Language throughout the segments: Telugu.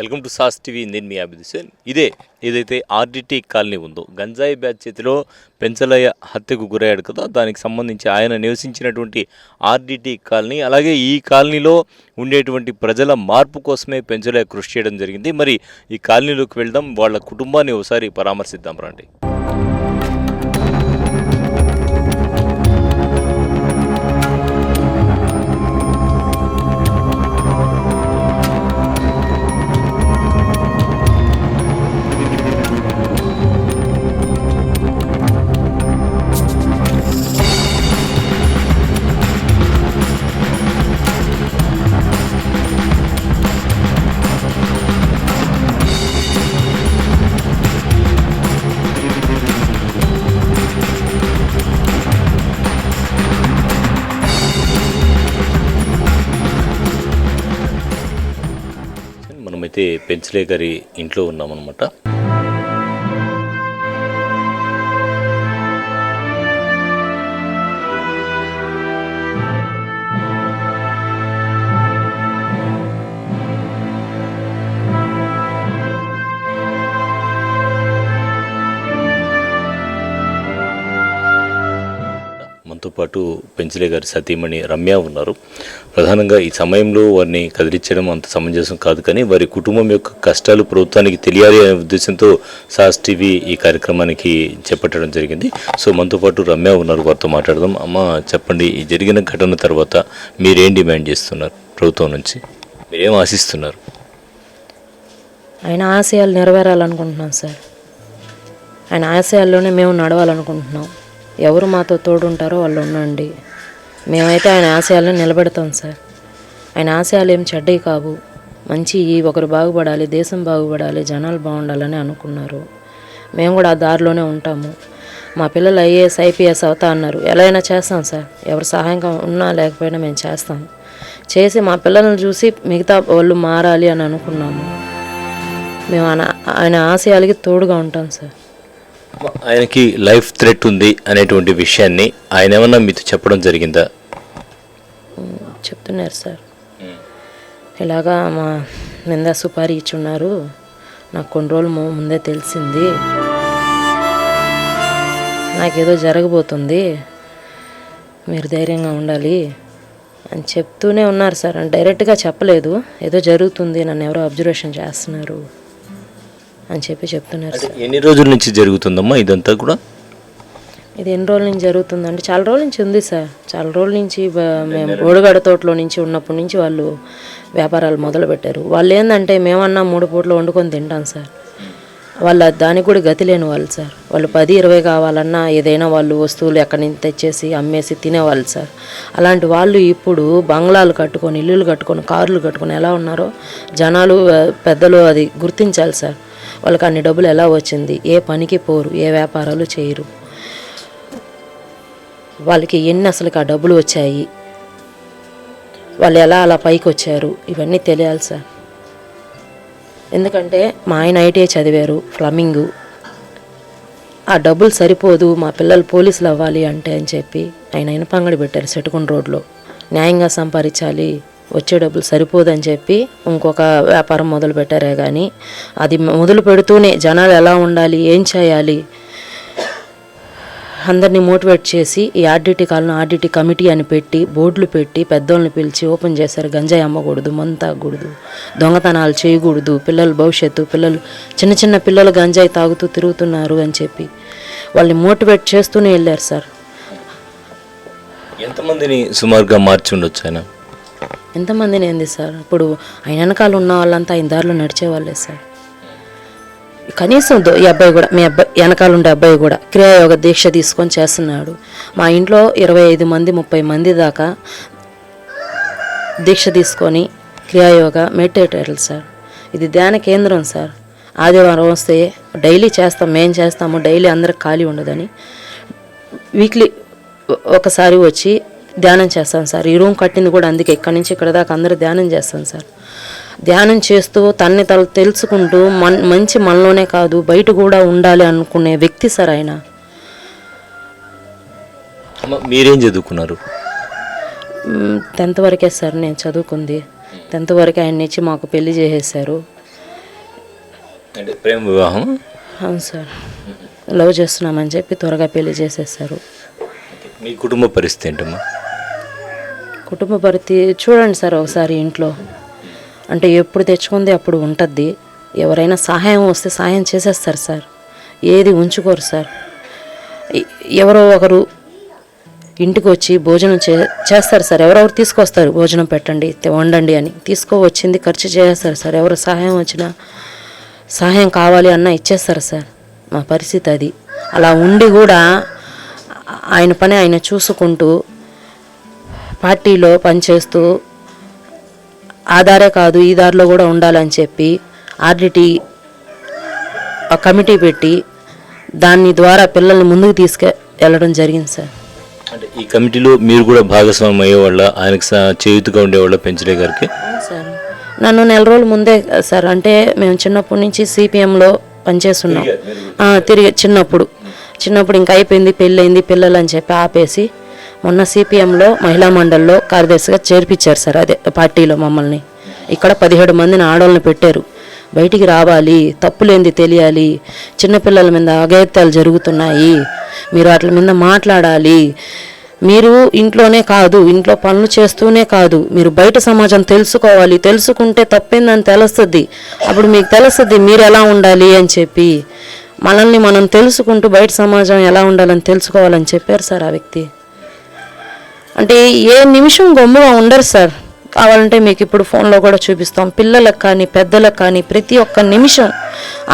వెల్కమ్ టు సాస్ టీవీ నేను మీ అభిద్ ఇదే ఏదైతే ఆర్డిటీ కాలనీ ఉందో గంజాయి బ్యాచ్ చేతిలో పెంచలయ్య హత్యకు గురయ్యాడు కదా దానికి సంబంధించి ఆయన నివసించినటువంటి ఆర్డిటీ కాలనీ అలాగే ఈ కాలనీలో ఉండేటువంటి ప్రజల మార్పు కోసమే పెంచలయ్య కృషి చేయడం జరిగింది. మరి ఈ కాలనీలోకి వెళ్దాం వాళ్ళ కుటుంబాన్ని ఒకసారి పరామర్శిద్దాం రండి. అయితే పెంచలే గారి ఇంట్లో ఉన్నామన్నమాట. మనతో పాటు పెంచలే గారి సతీమణి రమ్య ఉన్నారు. ప్రధానంగా ఈ సమయంలో వారిని కదిలించడం అంత సమంజసం కాదు కానీ వారి కుటుంబం యొక్క కష్టాలు ప్రభుత్వానికి తెలియాలి అనే ఉద్దేశంతో సాస్ టీవీ ఈ కార్యక్రమానికి చేపట్టడం జరిగింది. సో మనతో పాటు రమ్య ఉన్నారు. వారితో మాట్లాడదాం. అమ్మ చెప్పండి ఈ జరిగిన ఘటన తర్వాత మీరేం డిమాండ్ చేస్తున్నారు ప్రభుత్వం నుంచి? మీరేం ఆశిస్తున్నారు? ఆయన ఆశయాలు నెరవేరాలనుకుంటున్నాం సార్. ఆయన ఆశయాల్లోనే మేము నడవాలనుకుంటున్నాం. ఎవరు మాతో తోడుంటారో వాళ్ళు ఉండండి. మేమైతే ఆయన ఆశయాలను నిలబెడతాం సార్. ఆయన ఆశయాలు ఏం చెడ్డవి కావు. మంచి ఒకరు బాగుపడాలి దేశం బాగుపడాలి జనాలు బాగుండాలని అనుకున్నారు. మేము కూడా ఆ దారిలోనే ఉంటాము. మా పిల్లలు ఐఏఎస్ ఐపీఎస్ అవుతా అన్నారు. ఎలా అయినా చేస్తాం సార్. ఎవరు సహాయం ఉన్నా లేకపోయినా మేము చేస్తాం. చేసి మా పిల్లల్ని చూసి మిగతా వాళ్ళు మారాలి అని అనుకున్నాము. మేము ఆయన ఆయన ఆశయాలకి తోడుగా ఉంటాం సార్. ఆయనకి లైఫ్ థ్రెట్ ఉంది అనేటువంటి విషయాన్ని ఆయన ఏమన్నా మీతో చెప్పడం జరిగిందా? చెప్తున్నారు సార్. ఇలాగా మా నిందా సుపారీ ఇచ్చున్నారు. నాకు కొన్ని రోజులు ముందే తెలిసింది. నాకేదో జరగబోతుంది. మీరు ధైర్యంగా ఉండాలి అని చెప్తూనే ఉన్నారు సార్. డైరెక్ట్గా చెప్పలేదు. ఏదో జరుగుతుంది నన్ను ఎవరో అబ్జర్వేషన్ చేస్తున్నారు. అని చెప్పి చెప్తున్నారు సార్. ఎన్ని రోజుల నుంచి జరుగుతుందమ్మా ఇదంతా కూడా? ఇది ఎన్ని రోజుల నుంచి జరుగుతుందంటే చాలా రోజుల నుంచి ఉంది సార్. చాలా రోజుల నుంచి మేము ఓడుగడ తోటలో నుంచి ఉన్నప్పటి నుంచి వాళ్ళు వ్యాపారాలు మొదలు పెట్టారు వాళ్ళు ఏంటంటే మేమన్నా మూడు పూటలు వండుకొని తింటాం సార్. వాళ్ళు దానికి కూడా గతి లేని వాళ్ళు సార్. వాళ్ళు పది ఇరవై కావాలన్నా ఏదైనా వాళ్ళు వస్తువులు ఎక్కడి నుంచి తెచ్చేసి అమ్మేసి తినేవాళ్ళు సార్. అలాంటి వాళ్ళు ఇప్పుడు బంగ్లాలు కట్టుకొని ఇల్లులు కట్టుకొని కార్లు కట్టుకొని ఎలా ఉన్నారో జనాలు పెద్దలు అది గుర్తించాలి సార్. వాళ్ళకి అన్ని డబ్బులు ఎలా వచ్చింది? ఏ పనికి పోరు ఏ వ్యాపారాలు చేయరు. వాళ్ళకి ఎన్ని అసలు ఆ డబ్బులు వచ్చాయి? వాళ్ళు ఎలా అలా పైకి వచ్చారు? ఇవన్నీ తెలియాలి సార్. ఎందుకంటే మా ఆయన ఐటీఐ చదివారు ఫ్లమింగ్ ఆ డబ్బులు సరిపోదు మా పిల్లలు పోలీసులు అవ్వాలి అంటే అని చెప్పి ఆయన ఇనపంగడి పెట్టారు సెటుకుని రోడ్లో. న్యాయంగా సంపాదించాలి వచ్చే డబ్బులు సరిపోదని చెప్పి ఇంకొక వ్యాపారం మొదలు పెట్టారే కానీ అది మొదలు పెడుతూనే జనాలు ఎలా ఉండాలి ఏం చేయాలి? అందరినీ మోటివేట్ చేసి ఈ ఆర్డిటి కాలను ఆర్డిటి కమిటీ అని పెట్టి బోర్డులు పెట్టి పెద్దోళ్ళని పిలిచి ఓపెన్ చేశారు. గంజాయి అమ్మకూడదు మందు తాగకూడదు దొంగతనాలు చేయకూడదు పిల్లల భవిష్యత్తు పిల్లలు చిన్న చిన్న పిల్లలు గంజాయి తాగుతూ తిరుగుతున్నారు అని చెప్పి వాళ్ళని మోటివేట్ చేస్తూనే వెళ్ళారు సార్. ఎంతమందిని సుమారుగా మార్చి ఉండొచ్చు ఆయన? ఎంతమందిని ఏంది సార్? ఇప్పుడు ఆయన వెనకాల ఉన్న వాళ్ళంతా ఆయన దారిలో నడిచేవాళ్ళే సార్. కనీసం దో- ఈ అబ్బాయి కూడా మీ అబ్బాయి వెనకాల ఉండే అబ్బాయి కూడా క్రియాయోగ దీక్ష తీసుకొని చేస్తున్నాడు. మా ఇంట్లో ఇరవై ఐదు మంది ముప్పై మంది దాకా దీక్ష తీసుకొని క్రియాయోగ మెడిటేటర్లు సార్. ఇది ధ్యాన కేంద్రం సార్. ఆదివారం వస్తే డైలీ చేస్తాం మేం చేస్తాము డైలీ అందరికి ఖాళీ ఉండదని. వీక్లీ ఒకసారి వచ్చి ధ్యానం చేస్తాం సార్. ఈ రూమ్ కట్టింది కూడా అందుకే ఇక్కడి నుంచి ఇక్కడ దాకా అందరూ ధ్యానం చేస్తాం సార్. ధ్యానం చేస్తూ తన్ని తను తెలుసుకుంటూ మన్ మంచి మనలోనే కాదు బయట కూడా ఉండాలి అనుకునే వ్యక్తి సార్ ఆయన. మీరేం చదువుకున్నారు? టెన్త్ వరకే సార్ నేను చదువుకుంది. టెన్త్ వరకే ఆయన ఇచ్చి మాకు పెళ్ళి చేసేసారు ప్రేమ వివాహం? అవును సార్. లవ్ చేస్తున్నామని చెప్పి త్వరగా పెళ్ళి చేసేసారు మీ కుటుంబ పరిస్థితి ఏంటమ్మా? కుటుంబ పరిస్థితి చూడండి సార్ ఒకసారి ఇంట్లో. అంటే ఎప్పుడు తెచ్చుకుంది అప్పుడు ఉంటుంది ఎవరైనా సహాయం వస్తే సహాయం చేసేస్తారు సార్. ఏది ఉంచుకోరు సార్. ఎవరో ఒకరు ఇంటికి వచ్చి భోజనం చే చేస్తారు సార్. ఎవరెవరు తీసుకొస్తారు? భోజనం పెట్టండి వండండి అని. తీసుకువచ్చింది ఖర్చు చేస్తారు సార్. ఎవరు సహాయం వచ్చినా సహాయం కావాలి అన్న ఇచ్చేస్తారు సార్. మా పరిస్థితి అది. అలా ఉండి కూడా ఆయన పని ఆయన చూసుకుంటూ పార్టీలో పనిచేస్తూ ఆధారే కాదు ఈ దారిలో కూడా ఉండాలని చెప్పి ఆర్డిటి ఒక కమిటీ పెట్టి దాని ద్వారా పిల్లల్ని ముందుకు తీసుకె వెళ్ళడం జరిగింది సార్. అంటే ఈ కమిటీలో మీరు కూడా భాగస్వామ్యం అయ్యేవాళ్ళ ఆయనకు చేయుతుగా ఉండేవాళ్ళ పెంచలే గారికి? సార్. నన్ను నెల రోజుల ముందే సార్ అంటే మేము చిన్నప్పటి నుంచి సిపిఎంలో పనిచేస్తున్నాం. తిరిగి చిన్నప్పుడు. చిన్నప్పుడు ఇంకా అయిపోయింది పెళ్ళయింది పిల్లలు అని చెప్పి ఆపేసి మొన్న సిపిఎంలో మహిళా మండలిలో కార్యదర్శిగా చేర్పించారు సార్. అదే పార్టీలో మమ్మల్ని. ఇక్కడ పదిహేడు మందిని ఆడవాళ్ళని పెట్టారు. బయటికి రావాలి తప్పులేంది తెలియాలి చిన్నపిల్లల మీద అఘాయిత్యాలు జరుగుతున్నాయి మీరు వాటి మీద మాట్లాడాలి. మీరు ఇంట్లోనే కాదు ఇంట్లో పనులు చేస్తూనే కాదు మీరు బయట సమాజం తెలుసుకోవాలి తెలుసుకుంటే తప్పిందని తెలుస్తుంది. అప్పుడు మీకు తెలుస్తుంది మీరు ఎలా ఉండాలి అని చెప్పి. మనల్ని మనం తెలుసుకుంటూ బయట సమాజం ఎలా ఉండాలని తెలుసుకోవాలని చెప్పారు సార్ ఆ వ్యక్తి. అంటే ఏ నిమిషం గమ్ముగా ఉండరు సార్. కావాలంటే మీకు ఇప్పుడు ఫోన్లో కూడా చూపిస్తాం. పిల్లలకు కానీ పెద్దలకు కానీ ప్రతి ఒక్క నిమిషం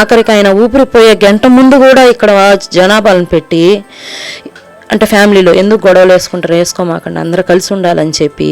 ఆఖరికి ఆయన ఊపిరిపోయే గంట ముందు కూడా ఇక్కడ జనాభాలను పెట్టి అంటే ఫ్యామిలీలో ఎందుకు గొడవలు వేసుకుంటారు వేసుకోమాకండి. అందరూ కలిసి ఉండాలని చెప్పి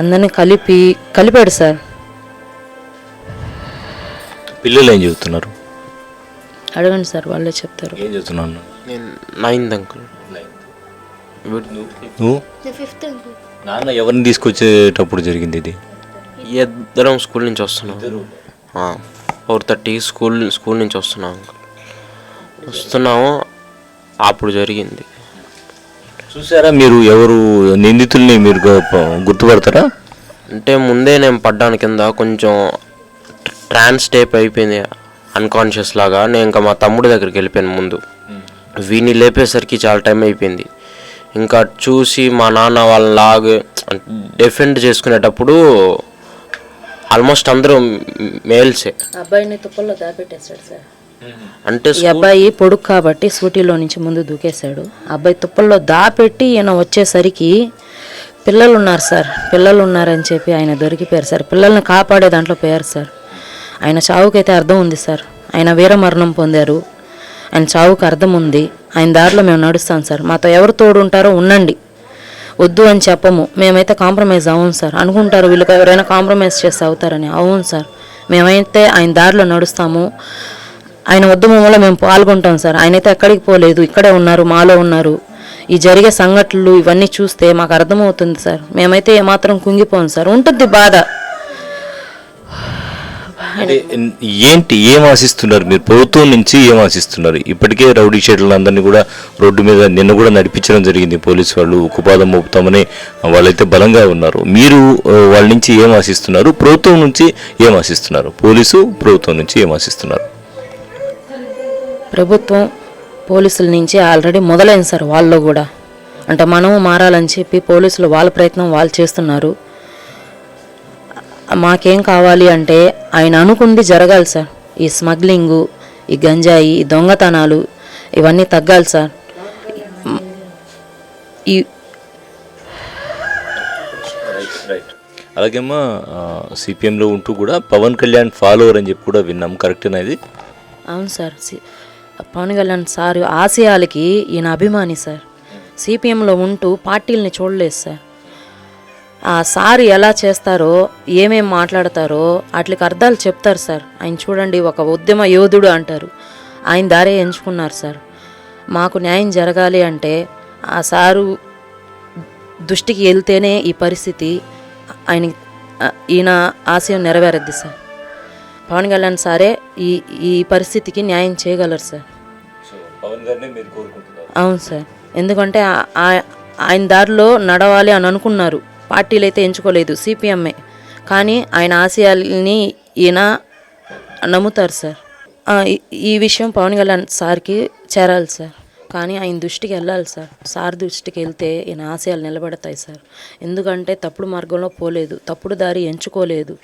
అందరిని కలిపి కలిపాడు సార్. పిల్లలు ఏం చెబుతున్నారు అడగండి సార్ వాళ్ళే చెప్తారు. ఏం చెబుతున్నాను నేను నైన్త్ అంకుల్. నువ్వు? నాన్న ఎవరిని తీసుకొచ్చేటప్పుడు జరిగింది ఇది? ఇద్దరం స్కూల్ నుంచి వస్తున్నాం. ఫోర్ థర్టీ స్కూల్ స్కూల్ నుంచి వస్తున్నాం అంకుల్. వస్తున్నాము అప్పుడు జరిగింది. చూసారా మీరు ఎవరు నిందితుల్ని మీరు గు- గుర్తుపడతారా? అంటే ముందే నేను పడ్డాను కింద కొంచెం ట్రాన్స్ టేప్ అయిపోయింది అన్కాన్షియస్ లాగా. నేను ఇంకా మా తమ్ముడి దగ్గరికి వెళ్ళిపోయాను ముందు. వీని లేపేసరికి చాలా టైం అయిపోయింది. ఇంకా చూసి మా నాన్న వాళ్ళని లాగే డిఫెండ్ చేసుకునేటప్పుడు ఆల్మోస్ట్ అందరూ మేల్సే అబ్బాయిని తుప్పల్లో దాపెట్టేశాడు సార్. అంటే ఈ అబ్బాయి పొడుగు కాబట్టి స్కూటీలో నుంచి ముందు దూకేశాడు. అబ్బాయి తుప్పల్లో దాపెట్టి ఈయన వచ్చేసరికి పిల్లలు ఉన్నారు సార్. పిల్లలు ఉన్నారని చెప్పి ఆయన దొరికిపోయారు సార్. పిల్లల్ని కాపాడే దాంట్లో పోయారు సార్. ఆయన చావుకైతే అర్థం ఉంది సార్. ఆయన వీరమరణం పొందారు. ఆయన చావుకు అర్థం ఉంది. ఆయన దారిలో మేము నడుస్తాం సార్. మాతో ఎవరు తోడు ఉంటారో ఉండండి. వద్దు అని చెప్పము. మేమైతే కాంప్రమైజ్ అవ్వం సార్. అనుకుంటారు వీళ్ళకి ఎవరైనా కాంప్రమైజ్ చేస్తే అవుతారని. అవును సార్. మేమైతే ఆయన దారిలో నడుస్తాము. ఆయన ఉద్యమంలో మేము పాల్గొంటాం సార్. ఆయనైతే ఎక్కడికి పోలేదు. ఇక్కడే ఉన్నారు మాలో ఉన్నారు. ఈ జరిగే సంఘటనలు ఇవన్నీ చూస్తే మాకు అర్థమవుతుంది సార్. మేమైతే ఏమాత్రం కుంగిపోం సార్. ఉంటుంది బాధ. ఏంటి ఏం ఆశిస్తున్నారు? మీరు ప్రభుత్వం నుంచి ఏం ఆశిస్తున్నారు? ఇప్పటికే రౌడీ షీటర్లందరినీ కూడా రోడ్డు మీద నిన్న కూడా నడిపించడం జరిగింది పోలీసు వాళ్ళు. ఉక్కుపాదం మోపుతామని వాళ్ళైతే బలంగా ఉన్నారు. మీరు వాళ్ళ నుంచి ఏం ఆశిస్తున్నారు? ప్రభుత్వం నుంచి ఏం ఆశిస్తున్నారు? పోలీసు ప్రభుత్వం నుంచి ఏం ఆశిస్తున్నారు? ప్రభుత్వం పోలీసుల నుంచి ఆల్రెడీ మొదలైంది సార్ వాళ్ళు కూడా. అంటే మనము మారాలని చెప్పి పోలీసులు వాళ్ళ ప్రయత్నం వాళ్ళు చేస్తున్నారు. మాకేం కావాలి అంటే ఆయన అనుకుంది జరగాలి సార్. ఈ స్మగ్లింగు ఈ గంజాయి ఈ దొంగతనాలు ఇవన్నీ తగ్గాలి సార్. ఈ అలాగేమో సిపిఎంలో ఉంటూ కూడా పవన్ కళ్యాణ్ ఫాలోవర్ అని చెప్పి కూడా విన్నాం. కరెక్ట్ అనేది అవును సార్. పవన్ కళ్యాణ్ సార్ ఆశయాలకి ఈయన అభిమాని సార్. సిపిఎంలో ఉంటూ పార్టీలని చూడలేదు సార్. ఆ సార్ ఎలా చేస్తారో ఏమేం మాట్లాడతారో వాటికి అర్థాలు చెప్తారు సార్. ఆయన చూడండి ఒక ఉద్యమ యోధుడు అంటారు. ఆయన దారే ఎంచుకున్నారు సార్. మాకు న్యాయం జరగాలి అంటే ఆ సారు దృష్టికి వెళ్తేనే ఈ పరిస్థితి ఆయన ఈయన ఆశయం నెరవేరద్ది సార్. పవన్ కళ్యాణ్ సారే ఈ ఈ పరిస్థితికి న్యాయం చేయగలరు సార్. అవును సార్. ఎందుకంటే ఆయన దారిలో నడవాలి అని అనుకున్నారు. పార్టీలు అయితే ఎంచుకోలేదు సిపిఎంఏ కానీ ఆయన ఆశయాల్ని ఈయన నమ్ముతారు సార్. ఈ- విషయం పవన్ కళ్యాణ్ సార్కి చేరాలి సార్. కానీ ఆయన దృష్టికి వెళ్ళాలి సార్. సార్ దృష్టికి వెళ్తే ఈయన ఆశయాలు నిలబడతాయి సార్. ఎందుకంటే తప్పుడు మార్గంలో పోలేదు తప్పుడు దారి ఎంచుకోలేదు.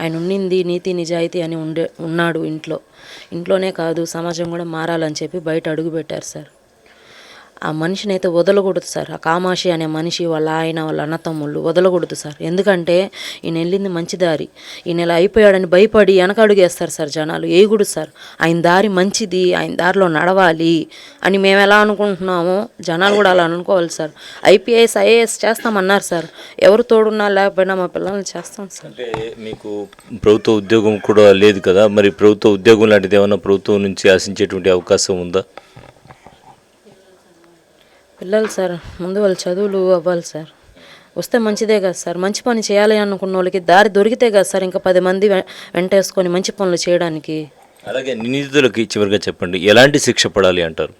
ఆయన ఉండింది నీతి నిజాయితీ అని ఉండే ఉన్నాడు ఇంట్లో. ఇంట్లోనే కాదు సమాజం కూడా మారాలని చెప్పి బయట అడుగుపెట్టారు సార్. ఆ మనిషిని అయితే వదలకూడదు సార్. ఆ కామాషి అనే మనిషి వాళ్ళ ఆయన వాళ్ళ అన్నతమ్ముళ్ళు వదలకూడదు సార్. ఎందుకంటే ఈయన వెళ్ళింది మంచి దారి. ఈయన ఇలా అయిపోయాడని భయపడి వెనక అడుగేస్తారు సార్ జనాలు. వేయకూడదు సార్. ఆయన దారి మంచిది ఆయన దారిలో నడవాలి అని మేము ఎలా అనుకుంటున్నామో జనాలు కూడా అలా అనుకోవాలి సార్. ఐపీఎస్ ఐఏఎస్ చేస్తామన్నారు సార్. ఎవరు తోడున్నా లేకపోయినా మా పిల్లల్ని చేస్తాం సార్. అంటే మీకు ప్రభుత్వ ఉద్యోగం కూడా లేదు కదా? మరి ప్రభుత్వ ఉద్యోగం లాంటిది ఏమైనా ప్రభుత్వం నుంచి ఆశించేటువంటి అవకాశం ఉందా? పిల్లలు సార్ ముందు వాళ్ళ చదువులు అవ్వాలి సార్. వస్తే మంచిదే కదా సార్. మంచి పని చేయాలి అనుకున్న వాళ్ళకి దారి దొరికితే కదా సార్ ఇంకా పది మంది వెంటేసుకొని మంచి పనులు చేయడానికి. అలాగే నిందితులకి చివరిగా చెప్పండి ఎలాంటి శిక్ష పడాలి అంటారు?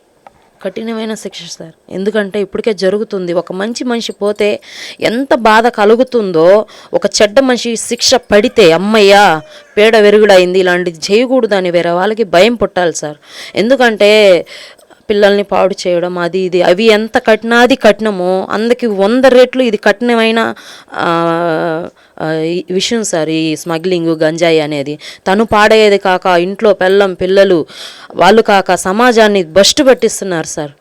కఠినమైన శిక్ష సార్. ఎందుకంటే ఇప్పటికే జరుగుతుంది. ఒక మంచి మనిషి పోతే ఎంత బాధ కలుగుతుందో ఒక చెడ్డ మనిషి శిక్ష పడితే అమ్మయ్యా పేడ వెరుగుడైంది ఇలాంటిది చేయకూడదని వేరే వాళ్ళకి భయం పుట్టాలి సార్. ఎందుకంటే పిల్లల్ని పాడు చేయడం అది ఇది. అవి ఎంత కఠినాది కఠినమో అందుకి వంద రెట్లు ఇది కఠినమైన విషయం సార్ ఈ స్మగ్లింగ్ గంజాయి అనేది. తను పాడేది కాక ఇంట్లో పెళ్ళం పిల్లలు వాళ్ళు కాక సమాజాన్ని బస్ట్ పట్టిస్తున్నారు సార్.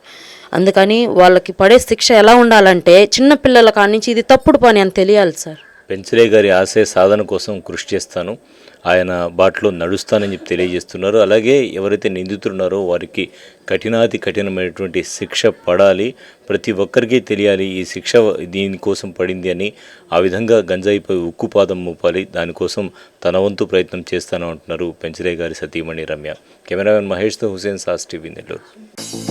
అందుకని వాళ్ళకి పడే శిక్ష ఎలా ఉండాలంటే చిన్న పిల్లల కాడి నుంచి ఇది తప్పుడు పని అని తెలియాలి సార్. పెంచలే గారి ఆశయ సాధన కోసం కృషి చేస్తాను. ఆయన బాటలో నడుస్తానని చెప్పి తెలియజేస్తున్నారు. అలాగే ఎవరైతే నిందితున్నారో వారికి కఠినాతి కఠినమైనటువంటి శిక్ష పడాలి. ప్రతి ఒక్కరికి తెలియాలి ఈ శిక్ష దీనికోసం పడింది అని. ఆ విధంగా గంజాయిపై ఉక్కుపాదం మోపాలి. దానికోసం తన వంతు ప్రయత్నం చేస్తాను అంటున్నారు పెంచలే గారి సతీమణి రమ్య. కెమెరామెన్ మహేష్తో హుసేన్ సాస్ టీవీ నెల్లూరు.